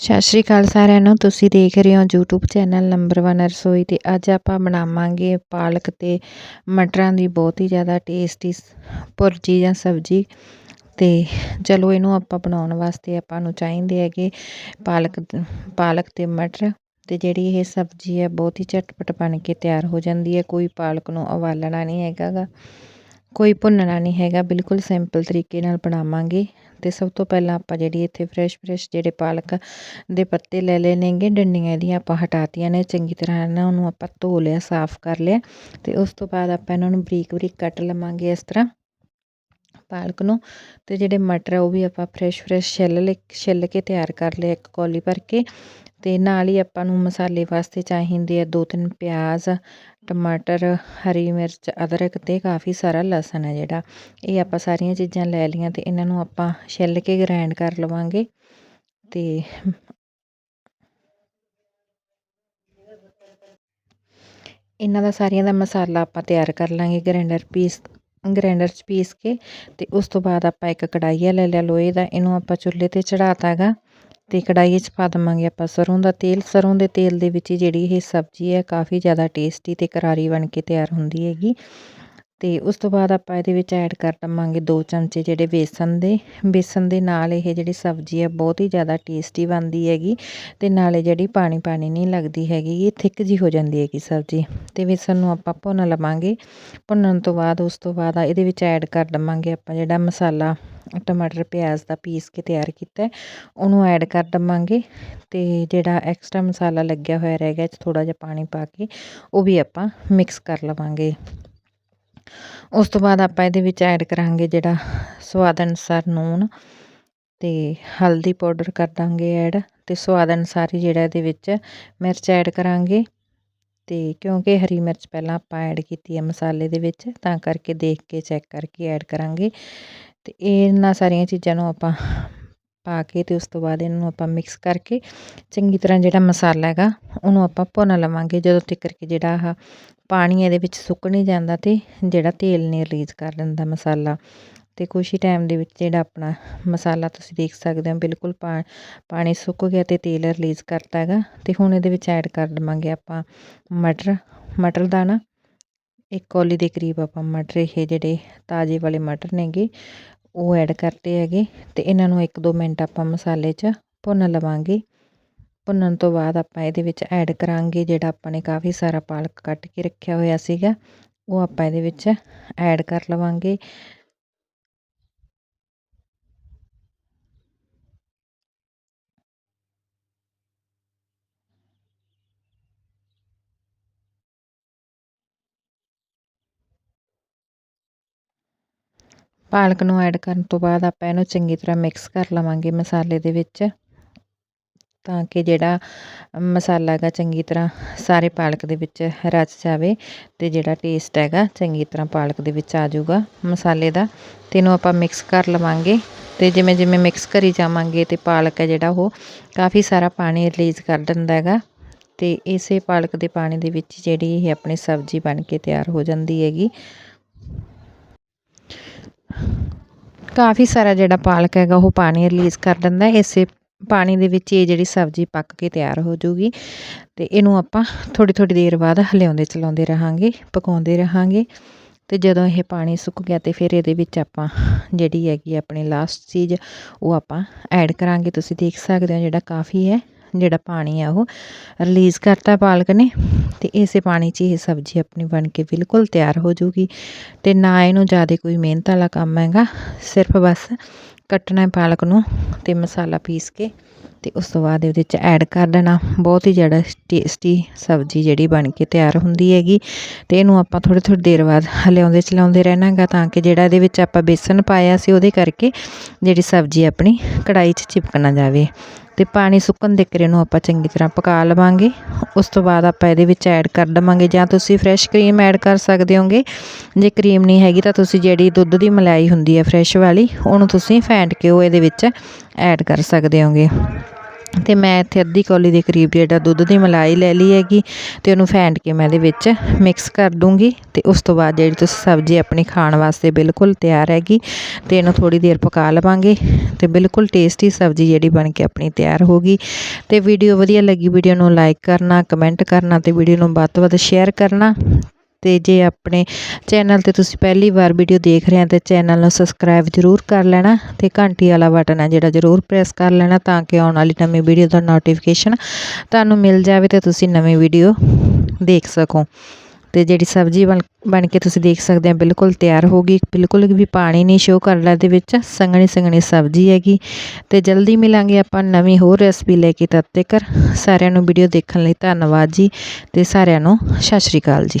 ਸਤਿ ਸ਼੍ਰੀ ਅਕਾਲ ਸਾਰਿਆਂ ਨੂੰ, ਤੁਸੀਂ ਦੇਖ ਰਹੇ ਹੋ YouTube ਚੈਨਲ ਨੰਬਰ 1 ਰਸੋਈ ਤੇ ਅੱਜ ਆਪਾਂ ਬਣਾਵਾਂਗੇ ਪਾਲਕ ਤੇ ਮਟਰਾਂ ਦੀ ਬਹੁਤ ਹੀ ਜ਼ਿਆਦਾ ਟੇਸਟੀ ਭੁਰਜੀ ਜਾਂ ਸਬਜ਼ੀ। ਤੇ ਚਲੋ ਇਹਨੂੰ ਆਪਾਂ ਬਣਾਉਣ ਵਾਸਤੇ ਆਪਾਂ ਨੂੰ ਚਾਹੀਦੇ ਹੈਗੇ ਪਾਲਕ ਪਾਲਕ ਤੇ ਮਟਰ। ਤੇ ਜਿਹੜੀ ਇਹ ਸਬਜ਼ੀ ਹੈ ਬਹੁਤ ਹੀ ਝਟਪਟ ਬਣ ਕੇ ਤਿਆਰ ਹੋ ਜਾਂਦੀ ਹੈ, ਕੋਈ ਪਾਲਕ ਨੂੰ ਉਬਾਲਣਾ ਨਹੀਂ ਹੈਗਾਗਾ ਕੋਈ ਭੁੰਨਣਾ ਨਹੀਂ ਹੈਗਾ, ਬਿਲਕੁਲ ਸਿੰਪਲ ਤਰੀਕੇ ਨਾਲ ਬਣਾਵਾਂਗੇ। ਅਤੇ ਸਭ ਤੋਂ ਪਹਿਲਾਂ ਆਪਾਂ ਜਿਹੜੀ ਇੱਥੇ ਫਰੈਸ਼ ਫਰੈਸ਼ ਜਿਹੜੇ ਪਾਲਕ ਦੇ ਪੱਤੇ ਲੈ ਲਏ ਨੇਗੇ, ਡੰਡੀਆਂ ਇਹਦੀਆਂ ਆਪਾਂ ਹਟਾਤੀਆਂ ਨੇ, ਚੰਗੀ ਤਰ੍ਹਾਂ ਨਾ ਉਹਨੂੰ ਆਪਾਂ ਧੋ ਲਿਆ, ਸਾਫ਼ ਕਰ ਲਿਆ ਅਤੇ ਉਸ ਤੋਂ ਬਾਅਦ ਆਪਾਂ ਇਹਨਾਂ ਨੂੰ ਬਰੀਕ ਬਰੀਕ ਕੱਟ ਲਵਾਂਗੇ ਇਸ ਤਰ੍ਹਾਂ। ਪਾਲਕ ਨੂੰ ਅਤੇ ਜਿਹੜੇ ਮਟਰ ਆ, ਉਹ ਵੀ ਆਪਾਂ ਫਰੈਸ਼ ਫਰੈਸ਼ ਛਿੱਲ ਲੈ, ਛਿੱਲ ਕੇ ਤਿਆਰ ਕਰ ਲਿਆ ਇੱਕ ਕੌਲੀ ਭਰ ਕੇ ਅਤੇ ਨਾਲ ਹੀ ਆਪਾਂ ਨੂੰ ਮਸਾਲੇ ਵਾਸਤੇ ਚਾਹੀਦੇ ਆ ਦੋ ਤਿੰਨ ਪਿਆਜ਼, ਟਮਾਟਰ, ਹਰੀ ਮਿਰਚ, ਅਦਰਕ ਅਤੇ ਕਾਫੀ ਸਾਰਾ ਲਸਣ ਹੈ ਜਿਹੜਾ। ਇਹ ਆਪਾਂ ਸਾਰੀਆਂ ਚੀਜ਼ਾਂ ਲੈ ਲਈਆਂ ਅਤੇ ਇਹਨਾਂ ਨੂੰ ਆਪਾਂ ਛਿੱਲ ਕੇ ਗ੍ਰਾਈਂਡ ਕਰ ਲਵਾਂਗੇ ਅਤੇ ਇਹਨਾਂ ਦਾ ਸਾਰੀਆਂ ਦਾ ਮਸਾਲਾ ਆਪਾਂ ਤਿਆਰ ਕਰ ਲਾਂਗੇ ਗ੍ਰਾਈਂਡਰ ਪੀਸ ਗ੍ਰੈਂਡਰ 'ਚ ਪੀਸ ਕੇ ਤੇ ਉਸ ਤੋਂ ਬਾਅਦ ਆਪਾਂ ਇੱਕ ਕੜਾਈਆ ਲੈ ਲਿਆ ਲੋਹੇ ਦਾ, ਇਹਨੂੰ ਆਪਾਂ ਚੁੱਲ੍ਹੇ 'ਤੇ ਚੜਾਤਾ ਹੈਗਾ ਤੇ ਕੜਾਈ 'ਚ ਪਾ ਦਵਾਂਗੇ ਆਪਾਂ ਸਰੋਂ ਦਾ ਤੇਲ, ਸਰੋਂ ਦੇ ਤੇਲ ਦੇ ਵਿੱਚ ਜਿਹੜੀ ਇਹ ਸਬਜ਼ੀ ਹੈ ਕਾਫੀ ਜ਼ਿਆਦਾ ਟੇਸਟੀ ਤੇ ਕਰਾਰੀ ਬਣ ਕੇ ਤਿਆਰ ਹੁੰਦੀ ਹੈਗੀ। ਤੇ ਉਸ ਤੋਂ ਬਾਅਦ ਆਪਾਂ ਇਹਦੇ ਵਿੱਚ ਐਡ ਕਰ ਦਵਾਂਗੇ 2 ਚਮਚੇ ਜਿਹੜੇ ਬੇਸਨ ਦੇ ਬੇਸਨ ਦੇ ਨਾਲ ਇਹ ਜਿਹੜੀ ਸਬਜ਼ੀ ਹੈ ਬਹੁਤ ਹੀ ਜ਼ਿਆਦਾ ਟੇਸਟੀ ਬਣਦੀ ਹੈਗੀ ਤੇ ਨਾਲੇ ਜਿਹੜੀ ਪਾਣੀ ਪਾਣੀ ਨਹੀਂ ਲੱਗਦੀ ਹੈਗੀ, ਇਹ ਥਿੱਕ ਜੀ ਹੋ ਜਾਂਦੀ ਹੈਗੀ ਸਬਜ਼ੀ। ਤੇ ਬੇਸਨ ਨੂੰ ਆਪਾਂ ਭੁੰਨ ਲਵਾਂਗੇ। ਭੁੰਨਣ ਤੋਂ ਬਾਅਦ ਉਸ ਤੋਂ ਬਾਅਦ ਇਹਦੇ ਵਿੱਚ ਐਡ ਕਰ ਦਵਾਂਗੇ ਆਪਾਂ ਜਿਹੜਾ ਮਸਾਲਾ, ਟਮਾਟਰ, ਪਿਆਜ਼ ਦਾ ਪੀਸ ਕੇ ਤਿਆਰ ਕੀਤਾ ਉਹਨੂੰ ਐਡ ਕਰ ਦਵਾਂਗੇ ਤੇ ਜਿਹੜਾ ਐਕਸਟਰਾ ਮਸਾਲਾ ਲੱਗਿਆ ਹੋਇਆ ਰਹਿ ਗਿਆ ਚ ਥੋੜਾ ਜਿਹਾ ਪਾਣੀ ਪਾ ਕੇ, ਉਹ ਵੀ ਆਪਾਂ ਮਿਕਸ ਕਰ ਲਵਾਂਗੇ। ਉਸ ਤੋਂ ਬਾਅਦ ਆਪਾਂ ਇਹਦੇ ਵਿੱਚ ਐਡ ਕਰਾਂਗੇ ਜਿਹੜਾ ਸਵਾਦ ਅਨੁਸਾਰ ਨੂਣ ਤੇ ਹਲਦੀ ਪਾਊਡਰ ਕਰ ਦਾਂਗੇ ਐਡ ਤੇ ਸਵਾਦ ਅਨੁਸਾਰ ਹੀ ਜਿਹੜਾ ਇਹਦੇ ਵਿੱਚ ਮਿਰਚ ਐਡ ਕਰਾਂਗੇ ਤੇ ਕਿਉਂਕਿ ਹਰੀ ਮਿਰਚ ਪਹਿਲਾਂ ਆਪਾਂ ਐਡ ਕੀਤੀ ਹੈ ਮਸਾਲੇ ਦੇ ਵਿੱਚ ਤਾਂ ਕਰਕੇ ਦੇਖ ਕੇ ਚੈੱਕ ਕਰਕੇ ਐਡ ਕਰਾਂਗੇ ਤੇ ਇਹਨਾਂ ਸਾਰੀਆਂ ਚੀਜ਼ਾਂ ਨੂੰ ਆਪਾਂ ਪਾ ਕੇ ਤੇ ਉਸ ਤੋਂ ਬਾਅਦ ਇਹਨੂੰ ਆਪਾਂ ਮਿਕਸ ਕਰਕੇ ਚੰਗੀ ਤਰ੍ਹਾਂ ਜਿਹੜਾ ਮਸਾਲਾ ਹੈਗਾ, ਉਹਨੂੰ ਆਪਾਂ ਭੁੰਨ ਲਵਾਂਗੇ। ਜਦੋਂ ਤੱਕ ਕਿ ਜਿਹੜਾ ਆਹ ਪਾਣੀ ਇਹਦੇ ਵਿੱਚ ਸੁੱਕ ਨਹੀਂ ਜਾਂਦਾ ਤੇ ਜਿਹੜਾ ਤੇਲ ਨੇ ਰਿਲੀਜ਼ ਕਰ ਦਿੰਦਾ ਮਸਾਲਾ। ਤੇ ਕੁਛ ਹੀ ਟਾਈਮ ਦੇ ਵਿੱਚ ਜਿਹੜਾ ਆਪਣਾ ਮਸਾਲਾ ਤੁਸੀਂ ਦੇਖ ਸਕਦੇ ਹੋ, ਬਿਲਕੁਲ ਪਾਣੀ ਸੁੱਕ ਗਿਆ ਤੇ ਤੇਲ ਰਿਲੀਜ਼ ਕਰਤਾ ਹੈਗਾ। ਤੇ ਹੁਣ ਇਹਦੇ ਵਿੱਚ ਐਡ ਕਰ ਦਵਾਂਗੇ ਆਪਾਂ ਮਟਰ ਮਟਰ ਦਾਣਾ। ਇੱਕ ਕੌਲੀ ਦੇ ਕਰੀਬ ਆਪਾਂ ਮਟਰ, ਇਹ ਜਿਹੜੇ ਤਾਜ਼ੇ ਵਾਲੇ ਮਟਰ ਨੇਗੇ ਉਹ ਐਡ ਕਰਤੇ ਹੈਗੇ ਅਤੇ ਇਹਨਾਂ ਨੂੰ 1-2 ਮਿੰਟ ਆਪਾਂ ਮਸਾਲੇ 'ਚ ਭੁੰਨ ਲਵਾਂਗੇ। ਭੁੰਨਣ ਤੋਂ ਬਾਅਦ ਆਪਾਂ ਇਹਦੇ ਵਿੱਚ ਐਡ ਕਰਾਂਗੇ ਜਿਹੜਾ ਆਪਾਂ ਨੇ ਕਾਫੀ ਸਾਰਾ ਪਾਲਕ ਕੱਟ ਕੇ ਰੱਖਿਆ ਹੋਇਆ ਸੀਗਾ, ਉਹ ਆਪਾਂ ਇਹਦੇ ਵਿੱਚ ਐਡ ਕਰ ਲਵਾਂਗੇ। ਪਾਲਕ ਨੂੰ ਐਡ ਕਰਨ ਤੋਂ ਬਾਅਦ ਆਪਾਂ ਇਹਨੂੰ ਚੰਗੀ ਤਰ੍ਹਾਂ ਮਿਕਸ ਕਰ ਲਵਾਂਗੇ ਮਸਾਲੇ ਦੇ ਵਿੱਚ, ਤਾਂ ਕਿ ਜਿਹੜਾ ਮਸਾਲਾ ਹੈਗਾ ਚੰਗੀ ਤਰ੍ਹਾਂ ਸਾਰੇ ਪਾਲਕ ਦੇ ਵਿੱਚ ਰਚ ਜਾਵੇ ਤੇ ਜਿਹੜਾ ਟੇਸਟ ਹੈਗਾ ਚੰਗੀ ਤਰ੍ਹਾਂ ਪਾਲਕ ਦੇ ਵਿੱਚ ਆ ਜਾਊਗਾ ਮਸਾਲੇ ਦਾ। ਤੇ ਇਹਨੂੰ ਆਪਾਂ ਮਿਕਸ ਕਰ ਲਵਾਂਗੇ ਤੇ ਜਿਵੇਂ ਜਿਵੇਂ ਮਿਕਸ ਕਰੀ ਜਾਵਾਂਗੇ ਤੇ ਪਾਲਕ ਹੈ ਜਿਹੜਾ ਉਹ ਕਾਫੀ ਸਾਰਾ ਪਾਣੀ ਰਿਲੀਜ਼ ਕਰ ਦਿੰਦਾ ਹੈਗਾ ਤੇ ਇਸੇ ਪਾਲਕ ਦੇ ਪਾਣੀ ਦੇ ਵਿੱਚ ਜਿਹੜੀ ਇਹ ਆਪਣੀ ਸਬਜ਼ੀ ਬਣ ਕੇ ਤਿਆਰ ਹੋ ਜਾਂਦੀ ਹੈਗੀ। ਕਾਫੀ ਸਾਰਾ ਜਿਹੜਾ ਪਾਲਕ ਹੈਗਾ ਉਹ ਪਾਣੀ ਰਿਲੀਜ਼ ਕਰ ਦਿੰਦਾ ਇਸੇ ਪਾਣੀ ਦੇ ਵਿੱਚ ਇਹ ਜਿਹੜੀ ਸਬਜ਼ੀ ਪੱਕ ਕੇ ਤਿਆਰ ਹੋ ਜੂਗੀ। ਤੇ ਇਹਨੂੰ ਆਪਾਂ ਥੋੜੀ ਥੋੜੀ ਦੇਰ ਬਾਅਦ ਹਲਿਆਉਂਦੇ ਚਲਾਉਂਦੇ ਰਹਾਂਗੇ, ਪਕਾਉਂਦੇ ਰਹਾਂਗੇ। ਤੇ ਜਦੋਂ ਇਹ ਪਾਣੀ ਸੁੱਕ ਗਿਆ ਤੇ ਫਿਰ ਇਹਦੇ ਵਿੱਚ ਆਪਾਂ ਜਿਹੜੀ ਹੈਗੀ ਆਪਣੀ ਲਾਸਟ ਚੀਜ਼ ਉਹ ਆਪਾਂ ਐਡ ਕਰਾਂਗੇ। ਤੁਸੀਂ ਦੇਖ ਸਕਦੇ ਹੋ ਜਿਹੜਾ ਕਾਫੀ ਹੈ। ਜਿਹੜਾ ਪਾਣੀ ਆ ਉਹ ਰਿਲੀਜ਼ ਕਰਤਾ ਪਾਲਕ ਨੇ ਤੇ ਇਸੇ ਪਾਣੀ 'ਚ ਇਹ ਸਬਜ਼ੀ ਆਪਣੀ ਬਣ ਕੇ ਬਿਲਕੁਲ ਤਿਆਰ ਹੋ ਜੂਗੀ ਤੇ ਨਾ ਇਹਨੂੰ ਜ਼ਿਆਦਾ ਕੋਈ ਮਿਹਨਤ ਵਾਲਾ ਕੰਮ ਹੈਗਾ, ਸਿਰਫ ਬਸ ਕੱਟਣਾ ਪਾਲਕ ਨੂੰ ਤੇ ਮਸਾਲਾ ਪੀਸ ਕੇ ਤੇ ਉਸ ਤੋਂ ਬਾਅਦ ਇਹਦੇ ਵਿੱਚ ਐਡ ਕਰ ਦੇਣਾ। ਬਹੁਤ ਹੀ ਜ਼ਿਆਦਾ ਟੇਸਟੀ ਸਬਜ਼ੀ ਜਿਹੜੀ ਬਣ ਕੇ ਤਿਆਰ ਹੁੰਦੀ ਹੈਗੀ ਤੇ ਇਹਨੂੰ ਆਪਾਂ ਥੋੜੀ ਥੋੜੀ ਦੇਰ ਬਾਅਦ ਹਲਿਆਉਂਦੇ ਚਲਾਉਂਦੇ ਰਹਿਣਾਗਾ ਤਾਂ ਕਿ ਜਿਹੜਾ ਇਹਦੇ ਵਿੱਚ ਆਪਾਂ ਬੇਸਨ ਪਾਇਆ ਸੀ ਉਹਦੇ ਕਰਕੇ ਜਿਹੜੀ ਸਬਜ਼ੀ ਆਪਣੀ ਕੜਾਈ 'ਚ ਚਿਪਕ ਨਾ ਜਾਵੇ। ਤੇ ਪਾਣੀ ਸੁੱਕਣ ਦੇ ਕਰੇ ਨੂੰ ਆਪਾਂ ਚੰਗੀ ਤਰ੍ਹਾਂ ਪਕਾ ਲਵਾਂਗੇ। ਉਸ ਤੋਂ ਬਾਅਦ ਆਪਾਂ ਇਹਦੇ ਵਿੱਚ ਐਡ ਕਰ ਦਵਾਂਗੇ ਜਾਂ ਤੁਸੀਂ ਫਰੈਸ਼ ਕਰੀਮ ਐਡ ਕਰ ਸਕਦੇ ਹੋਗੇ। ਜੇ ਕਰੀਮ ਨਹੀਂ ਹੈਗੀ ਤਾਂ ਤੁਸੀਂ ਜਿਹੜੀ ਦੁੱਧ ਦੀ ਮਲਾਈ ਹੁੰਦੀ ਹੈ ਫਰੈਸ਼ ਵਾਲੀ, ਉਹਨੂੰ ਤੁਸੀਂ ਫੈਂਟ ਕੇ ਉਹ ਇਹਦੇ ਵਿੱਚ ਐਡ ਕਰ ਸਕਦੇ ਹੋਗੇ। ਅਤੇ ਮੈਂ ਇੱਥੇ ਅੱਧੀ ਕੌਲੀ ਦੇ ਕਰੀਬ ਜਿਹੜਾ ਦੁੱਧ ਦੀ ਮਲਾਈ ਲੈ ਲਈ ਹੈਗੀ ਅਤੇ ਉਹਨੂੰ ਫੈਂਟ ਕੇ ਮੈਂ ਇਹਦੇ ਵਿੱਚ ਮਿਕਸ ਕਰ ਦੂੰਗੀ ਅਤੇ ਉਸ ਤੋਂ ਬਾਅਦ ਜਿਹੜੀ ਤੁਸੀਂ ਸਬਜ਼ੀ ਆਪਣੀ ਖਾਣ ਵਾਸਤੇ ਬਿਲਕੁਲ ਤਿਆਰ ਹੈਗੀ ਅਤੇ ਇਹਨੂੰ ਥੋੜ੍ਹੀ ਦੇਰ ਪਕਾ ਲਵਾਂਗੇ ਅਤੇ ਬਿਲਕੁਲ ਟੇਸਟੀ ਸਬਜ਼ੀ ਜਿਹੜੀ ਬਣ ਕੇ ਆਪਣੀ ਤਿਆਰ ਹੋ ਗਈ ਅਤੇ ਵੀਡੀਓ ਵਧੀਆ ਲੱਗੀ ਵੀਡੀਓ ਨੂੰ ਲਾਈਕ ਕਰਨਾ, ਕਮੈਂਟ ਕਰਨਾ ਅਤੇ ਵੀਡੀਓ ਨੂੰ ਵੱਧ ਤੋਂ ਵੱਧ ਸ਼ੇਅਰ ਕਰਨਾ ਅਤੇ ਜੇ ਆਪਣੇ ਚੈਨਲ ਤੇ ਤੁਸੀਂ ਪਹਿਲੀ ਵਾਰ ਵੀਡੀਓ ਦੇਖ ਰਹੇ ਆ ਤਾਂ ਚੈਨਲ ਨੂੰ ਸਬਸਕ੍ਰਾਈਬ ਜ਼ਰੂਰ ਕਰ ਲੈਣਾ ਅਤੇ ਘੰਟੀ ਵਾਲਾ ਬਟਨ ਹੈ ਜਿਹੜਾ ਜ਼ਰੂਰ ਪ੍ਰੈਸ ਕਰ ਲੈਣਾ ਤਾਂ ਕਿ ਆਉਣ ਵਾਲੀ ਨਵੀਂ ਵੀਡੀਓ ਦਾ ਨੋਟੀਫਿਕੇਸ਼ਨ ਤੁਹਾਨੂੰ ਮਿਲ ਜਾਵੇ ਤੇ ਤੁਸੀਂ ਨਵੀਂ ਵੀਡੀਓ ਦੇਖ ਸਕੋ। ਅਤੇ ਜਿਹੜੀ ਸਬਜ਼ੀ ਬਣ ਬਣ ਕੇ ਤੁਸੀਂ ਦੇਖ ਸਕਦੇ ਆ ਬਿਲਕੁਲ ਤਿਆਰ ਹੋ ਗਈ, ਬਿਲਕੁਲ ਵੀ ਪਾਣੀ ਨਹੀਂ ਸ਼ੋ ਕਰਦਾ ਇਹਦੇ ਵਿੱਚ ਸੰਘਣੀ ਸੰਘਣੀ ਸਬਜ਼ੀ ਹੈਗੀ। ਤੇ ਜਲਦੀ ਮਿਲਾਂਗੇ ਆਪਾਂ ਨਵੀਂ ਹੋਰ ਰੈਸਪੀ ਲੈ ਕੇ, ਤਦ ਤੱਕ ਸਾਰਿਆਂ ਨੂੰ ਵੀਡੀਓ ਦੇਖਣ ਲਈ ਧੰਨਵਾਦ ਜੀ, ਤੇ ਸਾਰਿਆਂ ਨੂੰ ਸਤਿ ਸ਼੍ਰੀ ਅਕਾਲ ਜੀ।